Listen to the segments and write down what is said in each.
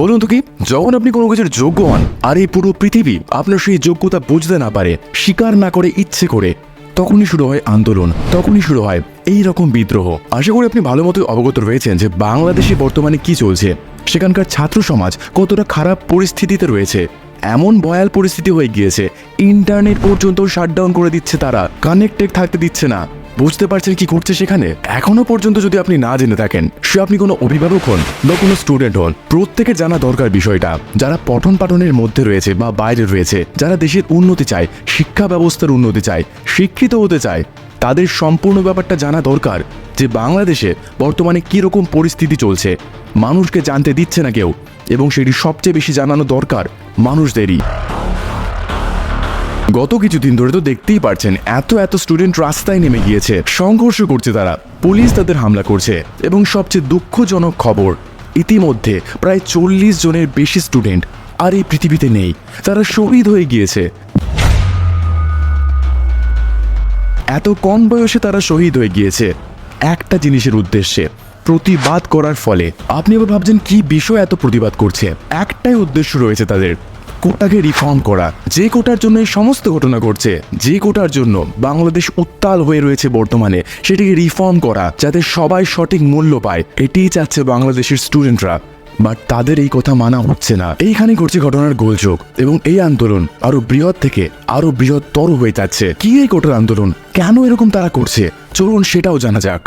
বলুন তো কি, যখন আপনি কোনো কিছুর যোগ্য হন আর এই পুরো পৃথিবী আপনার সেই যোগ্যতা বুঝতে না পারে, স্বীকার না করে ইচ্ছে করে, তখনই শুরু হয় আন্দোলন, তখনই শুরু হয় এই রকম বিদ্রোহ। আশা করি আপনি ভালো মতোই অবগত রয়েছেন যে বাংলাদেশে বর্তমানে কি চলছে। সেখানকার ছাত্র সমাজ কতটা খারাপ পরিস্থিতিতে রয়েছে। এমন ভয়াল পরিস্থিতি হয়ে গিয়েছে, ইন্টারনেট পর্যন্ত শাটডাউন করে দিচ্ছে তারা কানেক্টেড থাকতে দিচ্ছে না। বুঝতে পারছেন কি ঘটছে সেখানে? এখনও পর্যন্ত যদি আপনি না জেনে থাকেন, সে আপনি কোনো অভিভাবক হন বা কোনো স্টুডেন্ট হন প্রত্যেকের জানা দরকার বিষয়টা। যারা পঠন পাঠনের মধ্যে রয়েছে বা বাইরে রয়েছে, যারা দেশের উন্নতি চায়, শিক্ষা ব্যবস্থার উন্নতি চায়, শিক্ষিত হতে চায়, তাদের সম্পূর্ণ ব্যাপারটা জানা দরকার যে বাংলাদেশে বর্তমানে কীরকম পরিস্থিতি চলছে। মানুষকে জানতে দিচ্ছে না কেউ, এবং সেটি সবচেয়ে বেশি জানানো দরকার মানুষদেরই। গত কিছুদিন ধরে তো দেখতেই পারছেন, এত এত স্টুডেন্ট রাস্তায় নেমে গিয়েছে, সংঘর্ষ করছে তারা, পুলিশ তাদের হামলা করছে এবং সবচেয়ে দুঃখজনক খবর, ইতিমধ্যে প্রায় চল্লিশ জনের বেশি স্টুডেন্ট আর এই পৃথিবীতে নেই, তারা শহীদ হয়ে গিয়েছে। এত কম বয়সে তারা শহীদ হয়ে গিয়েছে, একটা জিনিসের উদ্দেশ্যে, প্রতিবাদ করার ফলে। আপনি এবার ভাবছেন, কি বিষয় এত প্রতিবাদ করছে? একটাই উদ্দেশ্য রয়েছে তাদের কোটাকে রিফর্ম করা, যে কোটার জন্য এই সমস্ত ঘটনা ঘটছে, যে কোটার জন্য বাংলাদেশ উত্তাল হয়ে রয়েছে বর্তমানে, সেটিকে রিফর্ম করা, যাতে সবাই সঠিক মূল্য পায়, এটিই চাচ্ছে বাংলাদেশের স্টুডেন্টরা বাট তাদের এই কথা মানা হচ্ছে না। এইখানে ঘটছে ঘটনার গোলযোগ, এবং এই আন্দোলন আরও বৃহৎ থেকে আরও বৃহত্তর হয়ে যাচ্ছে। কি এই কোটার আন্দোলন? কেন এরকম তারা করছে? চলুন সেটাও জানা যাক।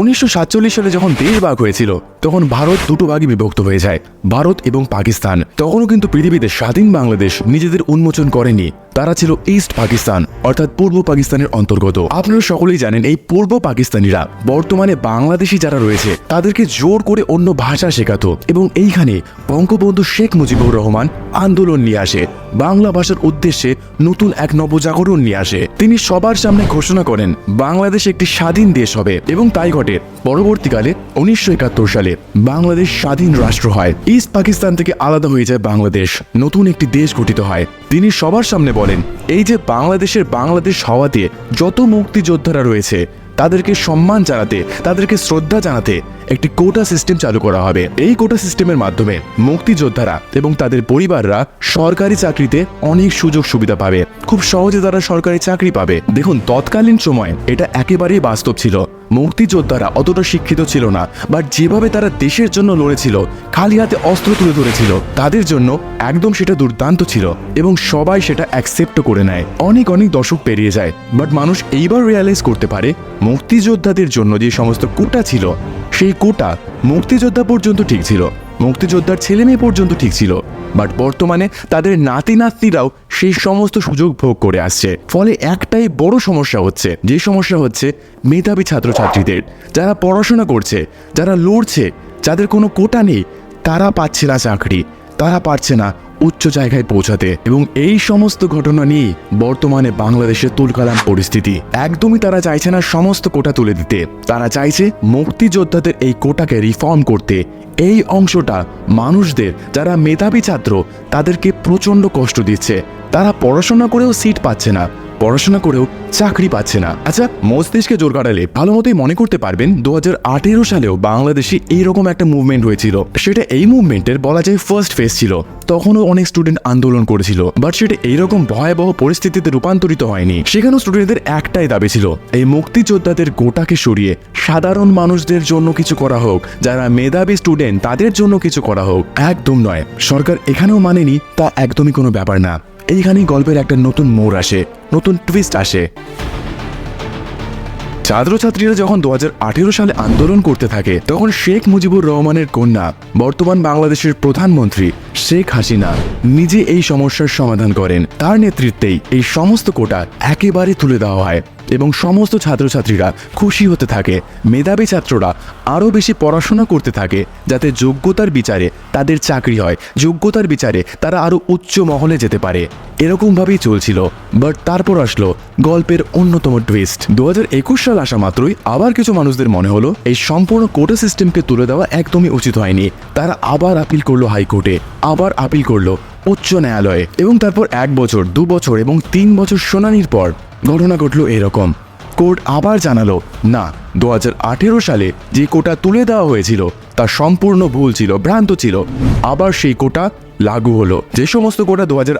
উনিশশো সাতচল্লিশ সালে যখন দেশ ভাগ হয়েছিল তখন ভারত দুটো ভাগে বিভক্ত হয়ে যায়, ভারত এবং পাকিস্তান। তখনও কিন্তু পৃথিবীতে স্বাধীন বাংলাদেশ নিজেদের উন্মোচন করেনি। তারা ছিল ইস্ট পাকিস্তান অর্থাৎ পূর্ব পাকিস্তানের অন্তর্গত। আপনারা সকলেই জানেন এই পূর্ব পাকিস্তানিরা, বর্তমানে বাংলাদেশি যারা রয়েছে, তাদেরকে জোর করে অন্য ভাষা শেখাতো এবং এইখানে বঙ্গবন্ধু শেখ মুজিবুর রহমান আন্দোলন নিয়ে আসে। বাংলা ভাষার উদ্দেশ্যে নতুন এক নবজাগরণ নিয়ে আসে। তিনি সবার সামনে ঘোষণা করেন, বাংলাদেশ একটি স্বাধীন দেশ হবে এবং তাই ঘটে। পরবর্তীকালে উনিশশো একাত্তর সালে বাংলাদেশ স্বাধীন রাষ্ট্র হয়। ইস্ট পাকিস্তান থেকে আলাদা হয়ে যায় বাংলাদেশ। নতুন একটি দেশ গঠিত হয়। তিনি সবার সামনে বলেন, এই যে বাংলাদেশের বাংলাদেশ হওয়াতে যত মুক্তিযোদ্ধারা রয়েছে, তাদেরকে সম্মান জানাতে, তাদেরকে শ্রদ্ধা জানাতে একটি কোটা সিস্টেম চালু করা হবে। এই কোটা সিস্টেমের মাধ্যমে মুক্তিযোদ্ধারা এবং তাদের পরিবাররা সরকারি চাকরিতে অনেক সুযোগ সুবিধা পাবে। খুব সহজে তারা সরকারি চাকরি পাবে। দেখুন, তৎকালীন সময় এটা একেবারেই বাস্তব ছিল। মুক্তিযোদ্ধারা অতটা শিক্ষিত ছিল না বাট যেভাবে তারা দেশের জন্য লড়েছিল, খালি হাতে অস্ত্র তুলে ধরেছিল, তাদের জন্য একদম সেটা দুর্দান্ত ছিল এবং সবাই সেটা অ্যাকসেপ্ট করে নেয়। অনেক অনেক দশক পেরিয়ে যায় বাট মানুষ এইবার রিয়ালাইজ করতে পারে মুক্তিযোদ্ধাদের জন্য যে সমস্ত কোটা ছিল, সেই কোটা মুক্তিযোদ্ধা পর্যন্ত ঠিক ছিল। মুক্তিযোদ্ধার ছেলে মেয়ে পর্যন্ত ঠিক ছিল বাট বর্তমানে তাদের নাতি নাতনিরাও সেই সমস্ত সুযোগ ভোগ করে আসছে। ফলে একটাই বড় সমস্যা হচ্ছে, যে সমস্যা হচ্ছে মেধাবী ছাত্রছাত্রীদের। যারা পড়াশোনা করছে, যারা লড়ছে, যাদের কোনো কোটা নেই, তারা পাচ্ছে না চাকরি, তারা পারছে না উচ্চ জায়গায় পৌঁছাতে এবং এই সমস্ত ঘটনা নিয়ে বর্তমানে বাংলাদেশের তুলকালাম পরিস্থিতি। একদমই তারা চাইছে না সমস্ত কোটা তুলে দিতে। তারা চাইছে মুক্তিযোদ্ধাদের এই কোটাকে রিফর্ম করতে। এই অংশটা মানুষদের, যারা মেধাবী ছাত্র, তাদেরকে প্রচণ্ড কষ্ট দিচ্ছে। তারা পড়াশোনা করেও সিট পাচ্ছে না। পড়াশোনা করেও চাকরি পাচ্ছে না। আচ্ছা মস্তিষ্কে জোর কাটালে ভালো মতোই মনে করতে পারবেন দু হাজার আঠেরো সালেও বাংলাদেশে এইরকম একটা মুভমেন্ট হয়েছিল। সেটা এই মুভমেন্টের বলা যায় ফার্স্ট ফেজ ছিল। তখনও অনেক স্টুডেন্ট আন্দোলন করেছিল বাট সেটা এইরকম ভয়াবহ পরিস্থিতিতে রূপান্তরিত হয়নি। সেখানেও স্টুডেন্টদের একটাই দাবি ছিল, এই মুক্তিযোদ্ধাদের গোটাকে সরিয়ে সাধারণ মানুষদের জন্য কিছু করা হোক, যারা মেধাবী স্টুডেন্ট তাদের জন্য কিছু করা হোক, একদম নয়। সরকার এখানেও মানেনি, তা একদমই কোনো ব্যাপার না। এইখানেই গল্পের একটা নতুন মোড় আসে, নতুন টুইস্ট আসে। ছাত্রছাত্রীরা যখন দু হাজার আঠেরো সালে আন্দোলন করতে থাকে, তখন শেখ মুজিবুর রহমানের কন্যা, বর্তমান বাংলাদেশের প্রধানমন্ত্রী শেখ হাসিনা, নিজে এই সমস্যার সমাধান করেন। তার নেতৃত্বেই এই সমস্ত কোটা একেবারে তুলে দেওয়া হয়। এবং সমস্ত ছাত্রছাত্রীরা খুশি হতে থাকে। মেধাবী ছাত্ররা আরও বেশি পড়াশোনা করতে থাকে যাতে যোগ্যতার বিচারে তাদের চাকরি হয়। যোগ্যতার বিচারে তারা আরও উচ্চ মহলে যেতে পারে। এরকমভাবেই চলছিল, বাট তারপর আসলো গল্পের অন্যতম টুইস্ট দু একুশ সাল আসা মাত্রই আবার কিছু মানুষদের মনে হলো, এই সম্পূর্ণ কোটা সিস্টেমকে তুলে দেওয়া একদমই উচিত হয়নি। তারা আবার আপিল করল হাইকোর্টে, আবার আপিল করল উচ্চ ন্যায়ালয়ে এবং তারপর এক বছর, দু বছর এবং তিন বছর শুনানির পর ঘটনা ঘটলো এরকম। কোর্ট আবার জানালো, না, দু হাজার আঠেরো সালে যে কোটা তুলে দেওয়া হয়েছিল, তা সম্পূর্ণ ভুল ছিল, ভ্রান্ত ছিল। আবার সেই কোটা লাগু হলো। যে সমস্ত কোটা দু হাজার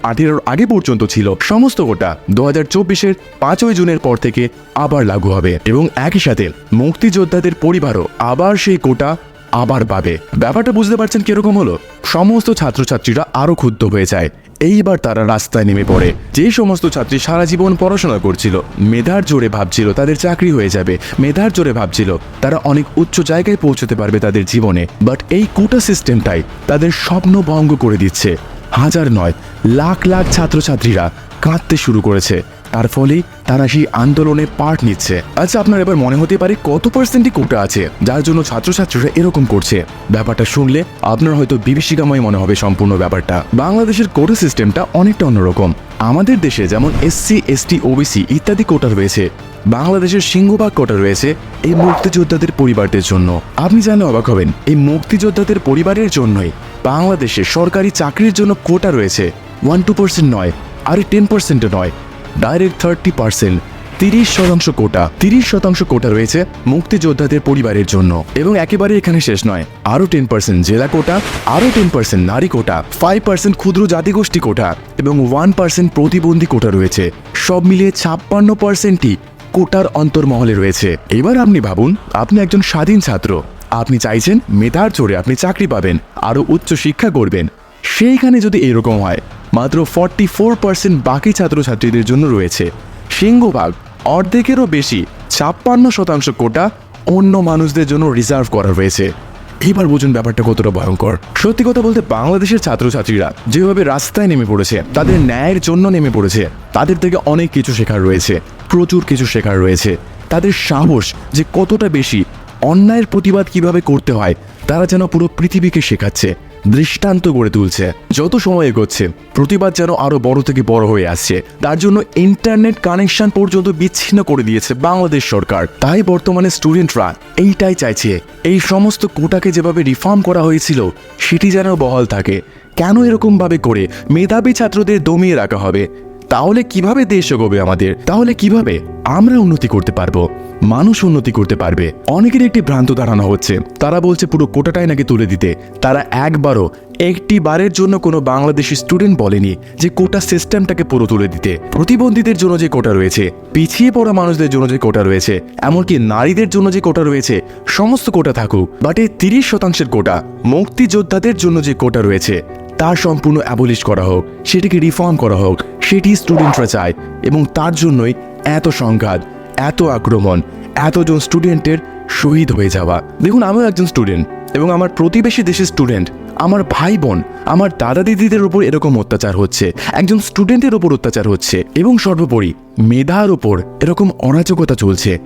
আগে পর্যন্ত ছিল, সমস্ত কোটা দু হাজার চব্বিশের পাঁচই জুনের পর থেকে আবার লাগু হবে। এবং একই সাথে মুক্তিযোদ্ধাদের পরিবারও আবার সেই কোটা আবার পাবে। ব্যাপারটা বুঝতে পারছেন কীরকম হলো? সমস্ত ছাত্রছাত্রীরা আরও ক্ষুব্ধ হয়ে যায়। এইবার তারা রাস্তায় নেমে পড়ে। যে সমস্ত ছাত্রী সারা জীবন পড়াশোনা করছিল, মেধার জোরে ভাবছিল তাদের চাকরি হয়ে যাবে। মেধার জোরে ভাবছিল, তারা অনেক উচ্চ জায়গায় পৌঁছতে পারবে তাদের জীবনে। বাট এই কোটা সিস্টেমটাই তাদের স্বপ্ন ভঙ্গ করে দিচ্ছে। হাজার নয়, লাখ লাখ ছাত্রছাত্রীরা কাঁদতে শুরু করেছে। তার ফলেই তারা সেই আন্দোলনে পার্ট নিচ্ছে। আচ্ছা আপনার এবার মনে হতে পারে কত পার্সেন্টই কোটা আছে, যার জন্য ছাত্রছাত্রীরা এরকম করছে। ব্যাপারটা শুনলে আপনার হয়তো বিভীষিকাময় মনে হবে সম্পূর্ণ ব্যাপারটা। বাংলাদেশের কোটা সিস্টেমটা অনেকটা অন্যরকম। আমাদের দেশে যেমন এসসি এসটি ওবিসি ইত্যাদি কোটা রয়েছে, বাংলাদেশের সিংহভাগ কোটা রয়েছে এই মুক্তিযোদ্ধাদের পরিবারদের জন্য। আপনি জানলে অবাক হবেন, এই মুক্তিযোদ্ধাদের পরিবারের জন্যই বাংলাদেশে সরকারি চাকরির জন্য কোটা রয়েছে। ওয়ান টু পার্সেন্ট নয়, আর টেন পার্সেন্টও নয় ডাইরেক্ট থার্টি পার্সেন্ট, তিরিশ শতাংশ কোটা, তিরিশ শতাংশ কোটা রয়েছে মুক্তিযোদ্ধাদের পরিবারের জন্য। এবং একেবারে এখানে শেষ নয়, আরও টেন পার্সেন্ট জেলা কোটা, আরও টেন পার্সেন্ট নারী কোটা, ফাইভ পার্সেন্ট ক্ষুদ্র জাতিগোষ্ঠী কোটা এবং ওয়ান পার্সেন্ট প্রতিবন্ধী কোটা রয়েছে। সব মিলিয়ে ছাপ্পান্ন পার্সেন্টই কোটার অন্তর্মহলে রয়েছে। এবার আপনি ভাবুন, আপনি একজন স্বাধীন ছাত্র। আপনি চাইছেন মেধার চড়ে আপনি চাকরি পাবেন, আরও উচ্চ শিক্ষা করবেন সেইখানে যদি এরকম হয় মাত্র ফর্টি ফোর পার্সেন্ট বাকি ছাত্রছাত্রীদের জন্য রয়েছে। সিংহভাগ অর্ধেকেরও বেশি ছাপ্পান্ন শতাংশ কোটা অন্য মানুষদের জন্য রিজার্ভ করা রয়েছে এবার বুঝুন ব্যাপারটা কতটা ভয়ঙ্কর। সত্যি কথা বলতে বাংলাদেশের ছাত্রছাত্রীরা যেভাবে রাস্তায় নেমে পড়েছে, তাদের ন্যায়ের জন্য নেমে পড়েছে, তাদের থেকে অনেক কিছু শেখার রয়েছে, প্রচুর কিছু শেখার রয়েছে। তাদের সাহস যে কতটা বেশি, অন্যায়ের প্রতিবাদ কীভাবে করতে হয় তারা যেন পুরো পৃথিবীকে শেখাচ্ছে, দৃষ্টান্ত গড়ে তুলছে। যত সময় এগোচ্ছে, প্রতিবাদ যেন আরও বড় থেকে বড় হয়ে আসছে। তার জন্য ইন্টারনেট কানেকশন পর্যন্ত বিচ্ছিন্ন করে দিয়েছে বাংলাদেশ সরকার। তাই বর্তমানে স্টুডেন্টরা এইটাই চাইছে, এই সমস্ত কোটাকে যেভাবে রিফর্ম করা হয়েছিল, সেটি যেন বহাল থাকে। কেন এরকম ভাবে করে মেধাবী ছাত্রদের দমিয়ে রাখা হবে? তাহলে কীভাবে দেশ এগোবে আমাদের? তাহলে কীভাবে আমরা উন্নতি করতে পারব? মানুষ উন্নতি করতে পারবে। অনেকের একটি ভ্রান্ত ধারণা হচ্ছে, তারা বলছে পুরো কোটাটাই নাকি তুলে দিতে। তারা একবারও একটি বারের জন্য কোনো বাংলাদেশি স্টুডেন্ট বলেনি যে কোটা সিস্টেমটাকে পুরো তুলে দিতে। প্রতিবন্ধীদের জন্য যে কোটা রয়েছে, পিছিয়ে পড়া মানুষদের জন্য যে কোটা রয়েছে, এমনকি নারীদের জন্য যে কোটা রয়েছে, সমস্ত কোটা থাকুক বাট এই তিরিশ শতাংশের কোটা মুক্তিযোদ্ধাদের জন্য যে কোটা রয়েছে তার সম্পূর্ণ অ্যাবলিশ করা হোক, সেটিকে রিফর্ম করা হোক, সেটি স্টুডেন্টরা চায়, এবং তার জন্যই এত সংঘাত। এত আক্রমণ, এতজন স্টুডেন্টের শহীদ হয়ে যাওয়া। দেখুন, আমিও একজন স্টুডেন্ট এবং আমার প্রতিবেশী দেশের স্টুডেন্ট, আমার ভাই বোন আমার দাদা দিদিদের উপর এরকম অত্যাচার হচ্ছে, একজন স্টুডেন্টের ওপর অত্যাচার হচ্ছে এবং সর্বোপরি মেধার ওপর এরকম অরাজকতা চলছে।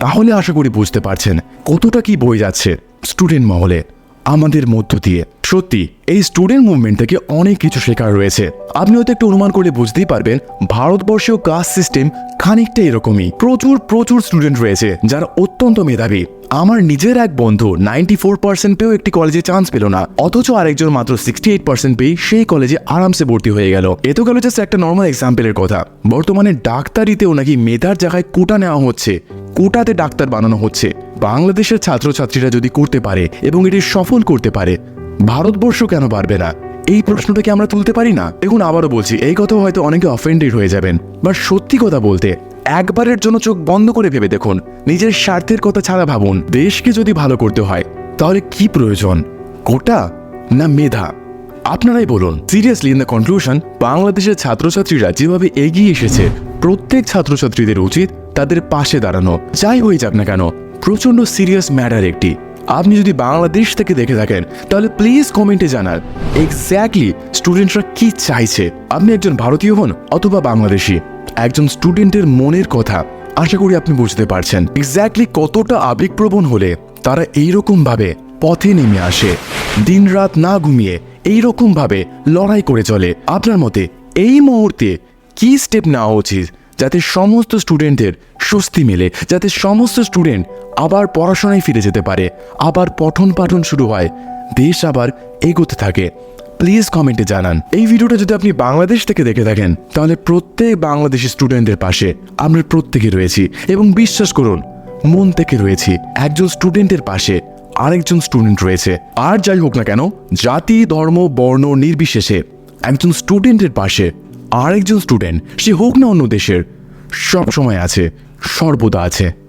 তাহলে আশা করি বুঝতে পারছেন কতটা কি বই যাচ্ছে স্টুডেন্ট মহলে। আমাদের মধ্য দিয়ে। সত্যি, এই স্টুডেন্ট মুভমেন্ট থেকে অনেক কিছু শেখার রয়েছে। আপনি হয়তো একটু অনুমান করে বুঝতেই পারবেন, ভারতবর্ষীয় কাস্ট সিস্টেম খানিকটা এরকমই। প্রচুর প্রচুর স্টুডেন্ট রয়েছে, যারা অত্যন্ত মেধাবী। আমার নিজের এক বন্ধু নাইনটি ফোর পার্সেন্ট পেয়েও একটি কলেজে চান্স পেল না। অথচ আরেকজন মাত্র সিক্সটি এইট পার্সেন্ট পেয়ে সেই কলেজে আরামসে ভর্তি হয়ে গেল। এ তো গেল জাস্ট একটা নর্মাল এক্সাম্পলের কথা। বর্তমানে ডাক্তারিতেও নাকি মেধার জায়গায় কোটা নেওয়া হচ্ছে। কোটাতে ডাক্তার বানানো হচ্ছে। বাংলাদেশের ছাত্রছাত্রীরা যদি করতে পারে এবং এটি সফল করতে পারে, ভারতবর্ষ কেন পারবে না? এই প্রশ্নটা কি আমরা তুলতে পারি না। দেখুন, আবারও বলছি, এই কথা হয়তো অনেকে অফেন্ডেড হয়ে যাবেন। বাট সত্যি কথা বলতে, একবারের জন্য চোখ বন্ধ করে ভেবে দেখুন, নিজের স্বার্থের কথা ছাড়া ভাবুন, দেশকে যদি ভালো করতে হয়, তাহলে কি প্রয়োজন? কোটা না মেধা? আপনারাই বলুন সিরিয়াসলি ইন দ্য কনক্লুশন বাংলাদেশের ছাত্রছাত্রীরা যেভাবে এগিয়ে এসেছে, প্রত্যেক ছাত্রছাত্রীদের উচিত তাদের পাশে দাঁড়ানো। যাই হয়ে যাক না কেন প্রচণ্ড সিরিয়াস ম্যাটার একটি। আপনি যদি বাংলাদেশ থেকে দেখে থাকেন, তাহলে প্লিজ কমেন্টে জানান। এক্স্যাক্টলি স্টুডেন্টরা কি চাইছে? আপনি একজন ভারতীয় হন অথবা বাংলাদেশি? একজন স্টুডেন্টের মনের কথা, আশা করি আপনি বুঝতে পারছেন। এক্স্যাক্টলি কতটা আবেগপ্রবণ হলে তারা এইরকম ভাবে পথে নেমে আসে। দিনরাত না ঘুমিয়ে এইরকম ভাবে লড়াই করে চলে। আপনার মতে এই মুহূর্তে কি স্টেপ নেওয়া উচিত? যাতে সমস্ত স্টুডেন্টের স্বস্তি মেলে, যাতে সমস্ত স্টুডেন্ট আবার পড়াশোনায় ফিরে যেতে পারে, আবার পঠন পাঠন শুরু হয়, দেশ আবার এগোতে থাকে। প্লিজ কমেন্টে জানান। এই ভিডিওটা যদি আপনি বাংলাদেশ থেকে দেখে থাকেন, তাহলে প্রত্যেক বাংলাদেশি স্টুডেন্টদের পাশে আমরা প্রত্যেকে রয়েছি এবং বিশ্বাস করুন, মন থেকে রয়েছি একজন স্টুডেন্টের পাশে আরেকজন স্টুডেন্ট রয়েছে। আর যাই হোক না কেন, জাতি, ধর্ম, বর্ণ, নির্বিশেষে একজন স্টুডেন্টের পাশে আরেকজন স্টুডেন্ট সে হোক না অন্য দেশের সব সময় আছে সর্বদা আছে।